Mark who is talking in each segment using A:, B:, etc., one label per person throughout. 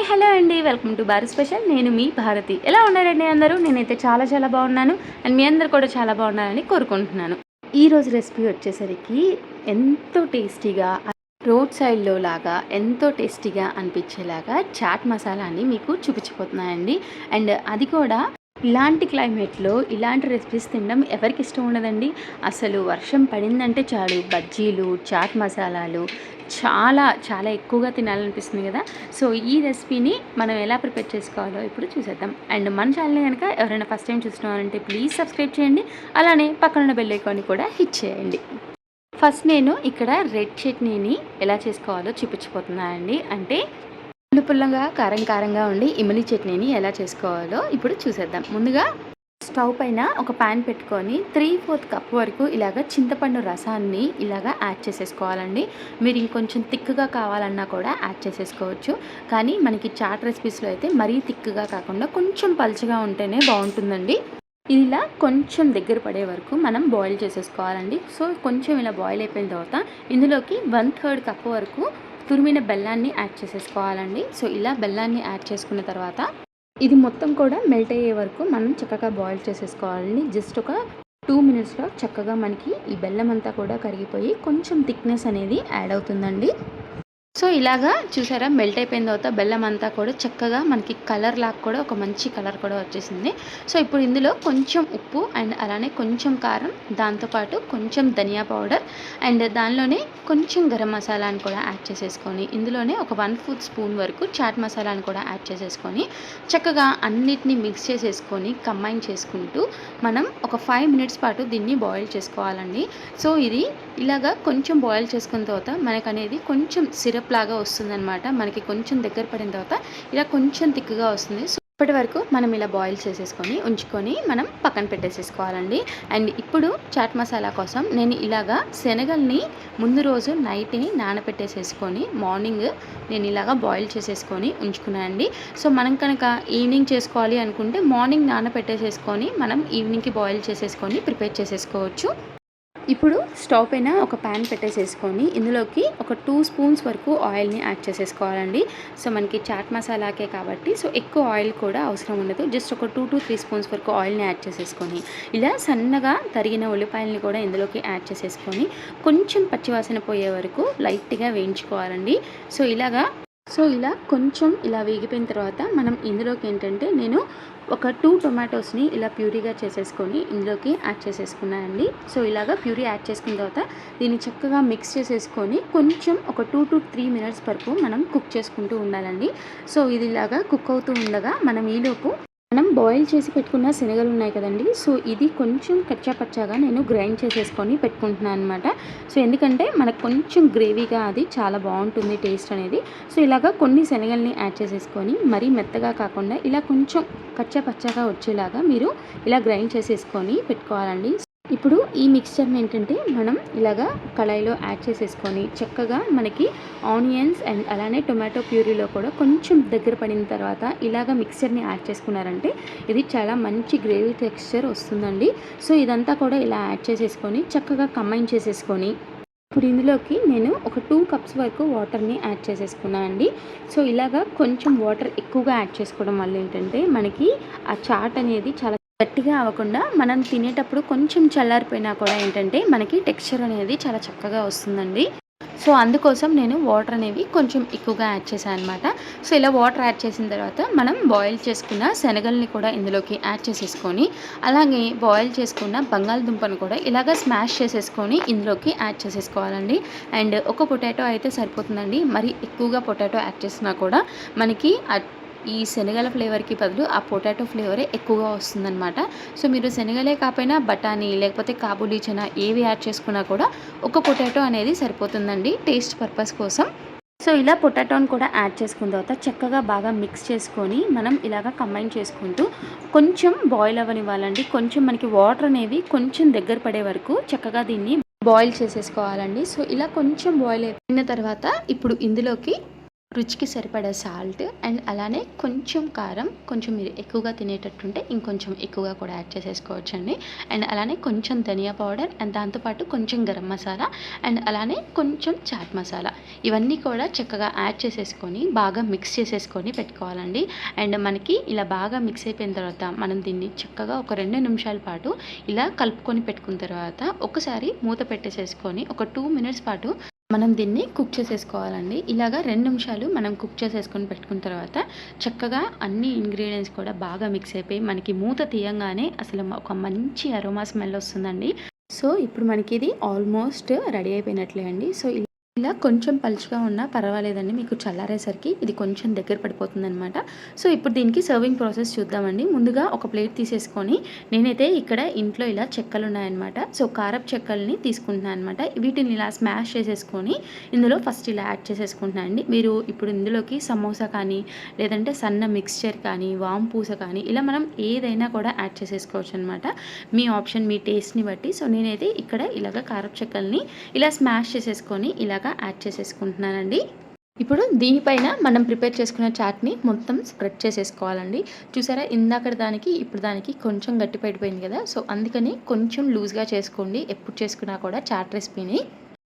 A: Hi hello అండి. Welcome to Bharat special. నేను మీ భారతి. ఎలా ఉన్నారండి అందరూ? నేనైతే చాలా చాలా బాగున్నాను. అండ్ మీ అందరు కూడా చాలా బాగున్నారని కోరుకుంటున్నాను. ఈరోజు రెసిపీ వచ్చేసరికి ఎంతో టేస్టీగా రోడ్ సైడ్లో లాగా ఎంతో టేస్టీగా అనిపించేలాగా చాట్ మసాలాని మీకు చూపించిపోతున్నాయండి అండ్ అది కూడా ఇలాంటి క్లైమేట్లో ఇలాంటి రెసిపీస్ తినడం ఎవరికి ఇష్టం ఉండదండి. అసలు వర్షం పడిందంటే చాలు. బజ్జీలు చాట్ మసాలాలు చాలా చాలా ఎక్కువగా తినాలనిపిస్తుంది కదా. సో ఈ రెసిపీని మనం ఎలా ప్రిపేర్ చేసుకోవాలో ఇప్పుడు చూసేద్దాం. అండ్ మన ఛానల్ని కనుక ఎవరైనా ఫస్ట్ టైం చూస్తున్నారంటే ప్లీజ్ సబ్స్క్రైబ్ చేయండి. అలానే పక్కన బెల్ ఐకాన్ని కూడా హిట్ చేయండి. ఫస్ట్ నేను ఇక్కడ రెడ్ చట్నీని ఎలా చేసుకోవాలో చూపించిపోతున్నానండి అంటే పుల్ల పుల్లగా కారం కారంగా ఉండి ఇమలి చట్నీని ఎలా చేసుకోవాలో ఇప్పుడు చూసేద్దాం. ముందుగా స్టవ్ పైన ఒక ప్యాన్ పెట్టుకొని త్రీ ఫోర్త్ కప్ వరకు ఇలాగ చింతపండు రసాన్ని ఇలాగ యాడ్ చేసేసుకోవాలండి. మీరు ఇంకొంచెం తిక్కుగా కావాలన్నా కూడా యాడ్ చేసేసుకోవచ్చు. కానీ మనకి చాట్ రెసిపీస్లో అయితే మరీ తిక్కుగా కాకుండా కొంచెం పలుచగా ఉంటేనే బాగుంటుందండి. ఇలా కొంచెం దగ్గర పడే వరకు మనం బాయిల్ చేసేసుకోవాలండి. సో కొంచెం ఇలా బాయిల్ అయిపోయిన తర్వాత ఇందులోకి వన్ థర్డ్ కప్ వరకు తురిమిన బెల్లాన్ని యాడ్ చేసేసుకోవాలండి. సో ఇలా బెల్లాన్ని యాడ్ చేసుకున్న తర్వాత ఇది మొత్తం కూడా మెల్ట్ అయ్యే వరకు మనం చక్కగా బాయిల్ చేసేసుకోవాలని జస్ట్ ఒక టూ మినిట్స్లో చక్కగా మనకి ఈ బెల్లం అంతా కూడా కరిగిపోయి కొంచెం థిక్నెస్ అనేది యాడ్ అవుతుందండి. సో ఇలాగా చూసారా మెల్ట్ అయిపోయిన తర్వాత బెల్లం అంతా కూడా చక్కగా మనకి కలర్ లాగా కూడా ఒక మంచి కలర్ కూడా వచ్చేసింది. సో ఇప్పుడు ఇందులో కొంచెం ఉప్పు అండ్ అలానే కొంచెం కారం దాంతోపాటు కొంచెం ధనియా పౌడర్ అండ్ దానిలోనే కొంచెం గరం మసాలాని కూడా యాడ్ చేసేసుకొని ఇందులోనే ఒక వన్ ఫుడ్ స్పూన్ వరకు చాట్ మసాలాని కూడా యాడ్ చేసేసుకొని చక్కగా అన్నిటినీ మిక్స్ చేసేసుకొని కంబైన్ చేసుకుంటూ మనం ఒక ఫైవ్ మినిట్స్ పాటు దీన్ని బాయిల్ చేసుకోవాలండి. సో ఇది ఇలాగా కొంచెం బాయిల్ చేసుకున్న తర్వాత మనకనేది కొంచెం సిరప్ లాగా వస్తుందన్నమాట. మనకి కొంచెం దగ్గర పడిన తర్వాత ఇలా కొంచెం థిక్గా వస్తుంది. సో ఇప్పటి వరకు మనం ఇలా బాయిల్ చేసేసుకొని ఉంచుకొని మనం పక్కన పెట్టేసేసుకోవాలండి. అండ్ ఇప్పుడు చాట్ మసాలా కోసం నేను ఇలాగా శనగల్ని ముందు రోజు నైట్ని నానబెట్టేసేసుకొని మార్నింగ్ నేను ఇలాగా బాయిల్ చేసేసుకొని ఉంచుకున్నానండి. సో మనం కనుక ఈవినింగ్ చేసుకోవాలి అనుకుంటే మార్నింగ్ నానబెట్టేసేసుకొని మనం ఈవినింగ్కి బాయిల్ చేసేసుకొని ప్రిపేర్ చేసేసుకోవచ్చు. ఇప్పుడు స్టవ్ పైన ఒక ప్యాన్ పెట్టేసేసుకొని ఇందులోకి ఒక టూ స్పూన్స్ వరకు ఆయిల్ని యాడ్ చేసేసుకోవాలండి. సో మనకి చాట్ మసాలాకే కాబట్టి సో ఎక్కువ ఆయిల్ కూడా అవసరం ఉండదు. జస్ట్ ఒక టూ టు త్రీ స్పూన్స్ వరకు ఆయిల్ని యాడ్ చేసేసుకొని ఇలా సన్నగా తరిగిన ఉల్లిపాయలని కూడా ఇందులోకి యాడ్ చేసేసుకొని కొంచెం పచ్చివాసన పోయే వరకు లైట్గా వేయించుకోవాలండి. సో ఇలాగా సో ఇలా కొంచెం ఇలా వేగిపోయిన తర్వాత మనం ఇందులోకి ఏంటంటే నేను ఒక టూ టొమాటోస్ని ఇలా ప్యూరీగా చేసేసుకొని ఇందులోకి యాడ్ చేసేసుకున్నానండి సో ఇలాగా ప్యూరీ యాడ్ చేసుకున్న తర్వాత దీన్ని చక్కగా మిక్స్ చేసేసుకొని కొంచెం ఒక టూ టు త్రీ మినిట్స్ వరకు మనం కుక్ చేసుకుంటూ ఉండాలండి. సో ఇది ఇలాగా కుక్ అవుతూ ఉండగా మనం ఈలోపు మనం బాయిల్ చేసి పెట్టుకున్న శనగలు ఉన్నాయి కదండి. సో ఇది కొంచెం కచ్చాపచ్చాగా నేను గ్రైండ్ చేసేసుకొని పెట్టుకుంటున్నాను అనమాట సో ఎందుకంటే మనకు కొంచెం గ్రేవీగా అది చాలా బాగుంటుంది టేస్ట్ అనేది. సో ఇలాగా కొన్ని శనగల్ని యాడ్ చేసేసుకొని మరీ మెత్తగా కాకుండా ఇలా కొంచెం కచ్చాపచ్చాగా వచ్చేలాగా మీరు ఇలా గ్రైండ్ చేసేసుకొని పెట్టుకోవాలండి. ఇప్పుడు ఈ మిక్స్చర్ని ఏంటంటే మనం ఇలాగా కళాయిలో యాడ్ చేసేసుకొని చక్కగా మనకి ఆనియన్స్ అండ్ అలానే టొమాటో ప్యూరీలో కూడా కొంచెం దగ్గర పడిన తర్వాత ఇలాగ మిక్స్చర్ని యాడ్ చేసుకున్నారంటే ఇది చాలా మంచి గ్రేవీ టెక్స్చర్ వస్తుందండి. సో ఇదంతా కూడా ఇలా యాడ్ చేసేసుకొని చక్కగా కంబైన్ చేసేసుకొని ఇప్పుడు ఇందులోకి నేను ఒక టూ కప్స్ వరకు వాటర్ని యాడ్ చేసేసుకున్నాను అండి. సో ఇలాగా కొంచెం వాటర్ ఎక్కువగా యాడ్ చేసుకోవడం వల్ల ఏంటంటే మనకి ఆ చాట్ అనేది చాలా గట్టిగా అవ్వకుండా మనం తినేటప్పుడు కొంచెం చల్లారిపోయినా కూడా ఏంటంటే మనకి టెక్స్చర్ అనేది చాలా చక్కగా వస్తుందండి. సో అందుకోసం నేను వాటర్ అనేవి కొంచెం ఎక్కువగా యాడ్ చేశాను అనమాట సో ఇలా వాటర్ యాడ్ చేసిన తర్వాత మనం బాయిల్ చేసుకున్న శనగల్ని కూడా ఇందులోకి యాడ్ చేసేసుకొని అలాగే బాయిల్ చేసుకున్న బంగాళదుంపను కూడా ఇలాగ స్మాష్ చేసేసుకొని ఇందులోకి యాడ్ చేసేసుకోవాలండి. అండ్ ఒక పొటాటో అయితే సరిపోతుందండి. మరి ఎక్కువగా పొటాటో యాడ్ చేసినా కూడా మనకి ఈ శనగల ఫ్లేవర్కి బదులు ఆ పొటాటో ఫ్లేవరే ఎక్కువగా వస్తుందన్నమాట. సో మీరు శనగలే కాకపోయినా బఠానీ లేకపోతే కాబూలీ చనా ఏవి యాడ్ చేసుకున్నా కూడా ఒక పొటాటో అనేది సరిపోతుందండి టేస్ట్ పర్పస్ కోసం. సో ఇలా పొటాటోని కూడా యాడ్ చేసుకున్న తర్వాత చక్కగా బాగా మిక్స్ చేసుకొని మనం ఇలాగ కంబైన్ చేసుకుంటూ కొంచెం బాయిల్ అవ్వనివ్వాలండి. కొంచెం మనకి వాటర్ అనేవి కొంచెం దగ్గర పడే వరకు చక్కగా దీన్ని బాయిల్ చేసేసుకోవాలండి. సో ఇలా కొంచెం బాయిల్ అయిపోయిన తర్వాత ఇప్పుడు ఇందులోకి రుచికి సరిపడా సాల్ట్ అండ్ అలానే కొంచెం కారం కొంచెం మీరు ఎక్కువగా తినేటట్టుంటే ఇంకొంచెం ఎక్కువగా కూడా యాడ్ చేసేసుకోవచ్చండి. అండ్ అలానే కొంచెం ధనియా పౌడర్ అండ్ దాంతోపాటు కొంచెం గరం మసాలా అండ్ అలానే కొంచెం చాట్ మసాలా. ఇవన్నీ కూడా చక్కగా యాడ్ చేసేసుకొని బాగా మిక్స్ చేసేసుకొని పెట్టుకోవాలండి. అండ్ మనకి ఇలా బాగా మిక్స్ అయిపోయిన తర్వాత మనం దీన్ని చక్కగా ఒక రెండు నిమిషాల పాటు ఇలా కలుపుకొని పెట్టుకున్న తర్వాత ఒకసారి మూత పెట్టేసేసుకొని ఒక టూ మినిట్స్ పాటు మనం దీన్ని కుక్ చేసేసుకోవాలండి. ఇలాగా రెండు నిమిషాలు మనం కుక్ చేసేసుకొని పెట్టుకున్న తర్వాత చక్కగా అన్ని ఇంగ్రీడియంట్స్ కూడా బాగా మిక్స్ అయిపోయి మనకి మూత తీయంగానే అసలు ఒక మంచి అరోమా స్మెల్ వస్తుందండి. సో ఇప్పుడు మనకి ఇది ఆల్మోస్ట్ రెడీ అయిపోయినట్లే అండి. సో ఇలా కొంచెం పలుచగా ఉన్నా పర్వాలేదండి మీకు చల్లారేసరికి ఇది కొంచెం దగ్గర పడిపోతుంది అనమాట సో ఇప్పుడు దీనికి సర్వింగ్ ప్రాసెస్ చూద్దామండి. ముందుగా ఒక ప్లేట్ తీసేసుకొని నేనైతే ఇక్కడ ఇంట్లో ఇలా చెక్కలు ఉన్నాయన్నమాట సో కారపు చెక్కల్ని తీసుకుంటున్నాను అనమాట వీటిని ఇలా స్మాష్ చేసేసుకొని ఇందులో ఫస్ట్ ఇలా యాడ్ చేసేసుకుంటున్నాను అండి. మీరు ఇప్పుడు ఇందులోకి సమోసా కానీ లేదంటే సన్న మిక్స్చర్ కానీ వామ్ పూస కానీ ఇలా మనం ఏదైనా కూడా యాడ్ చేసేసుకోవచ్చు అనమాట మీ ఆప్షన్ మీ టేస్ట్ని బట్టి. సో నేనైతే ఇక్కడ ఇలాగ కారపు చెక్కల్ని ఇలా స్మాష్ చేసేసుకొని ఇలా లాగా యాడ్ చేసేసుకుంటున్నానండి. ఇప్పుడు దీనిపైన మనం ప్రిపేర్ చేసుకున్న చాట్ని మొత్తం స్ప్రెడ్ చేసేసుకోవాలండి. చూసారా ఇందాక దానికి ఇప్పుడు దానికి కొంచెం గట్టి పడిపోయింది కదా. సో అందుకని కొంచెం లూజ్గా చేసుకోండి. ఎప్పుడు చేసుకున్నా కూడా చాట్ రెసిపీని.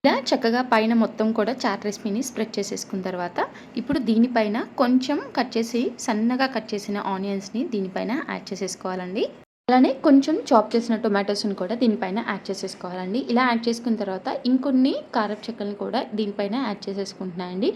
A: ఇలా చక్కగా పైన మొత్తం కూడా చాట్ రెసిపీని స్ప్రెడ్ చేసేసుకున్న తర్వాత ఇప్పుడు దీనిపైన కొంచెం కట్ చేసి సన్నగా కట్ చేసిన ఆనియన్స్ని దీనిపైన యాడ్ చేసేసుకోవాలండి. అలానే కొంచెం చాప్ చేసిన టొమాటోస్ని కూడా దీనిపైన యాడ్ చేసేసుకోవాలండి. ఇలా యాడ్ చేసుకున్న తర్వాత ఇంకొన్ని కారపు చెక్కల్ని కూడా దీనిపైన యాడ్ చేసేసుకుంటున్నాయండి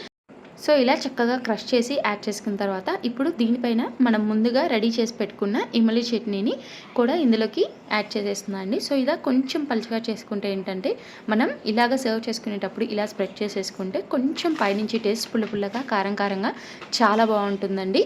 A: సో ఇలా చక్కగా క్రష్ చేసి యాడ్ చేసుకున్న తర్వాత ఇప్పుడు దీనిపైన మనం ముందుగా రెడీ చేసి పెట్టుకున్న ఇమలి చట్నీని కూడా ఇందులోకి యాడ్ చేసేస్తున్నాండి సో ఇలా కొంచెం పలుచగా చేసుకుంటే ఏంటంటే మనం ఇలాగ సర్వ్ చేసుకునేటప్పుడు ఇలా స్ప్రెడ్ చేసేసుకుంటే కొంచెం పైనుంచి టేస్ట్ పుల్ల పుల్లగా కారం కారంగా చాలా బాగుంటుందండి.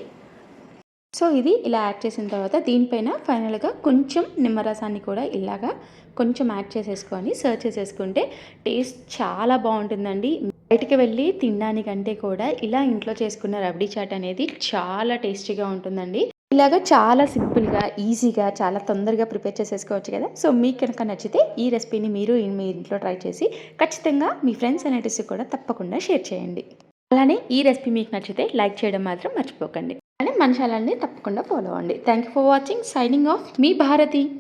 A: సో ఇది ఇలా యాడ్ చేసిన తర్వాత దీనిపైన ఫైనల్గా కొంచెం నిమ్మరసాన్ని కూడా ఇలాగా కొంచెం యాడ్ చేసేసుకొని సర్వ్ చేసేసుకుంటే టేస్ట్ చాలా బాగుంటుందండి. బయటికి వెళ్ళి తినడానికంటే కూడా ఇలా ఇంట్లో చేసుకున్న రబడీ చాట్ అనేది చాలా టేస్టీగా ఉంటుందండి. ఇలాగా చాలా సింపుల్గా ఈజీగా చాలా తొందరగా ప్రిపేర్ చేసేసుకోవచ్చు కదా. సో మీకు కనుక నచ్చితే ఈ రెసిపీని మీరు మీ ఇంట్లో ట్రై చేసి ఖచ్చితంగా మీ ఫ్రెండ్స్ అనేటిస్ కూడా తప్పకుండా షేర్ చేయండి. అలానే ఈ రెసిపీ మీకు నచ్చితే లైక్ చేయడం మాత్రం మర్చిపోకండి. అనే మన తప్పకుండా ఫాలో అవ్వండి. Thank you for watching signing off me Bharati.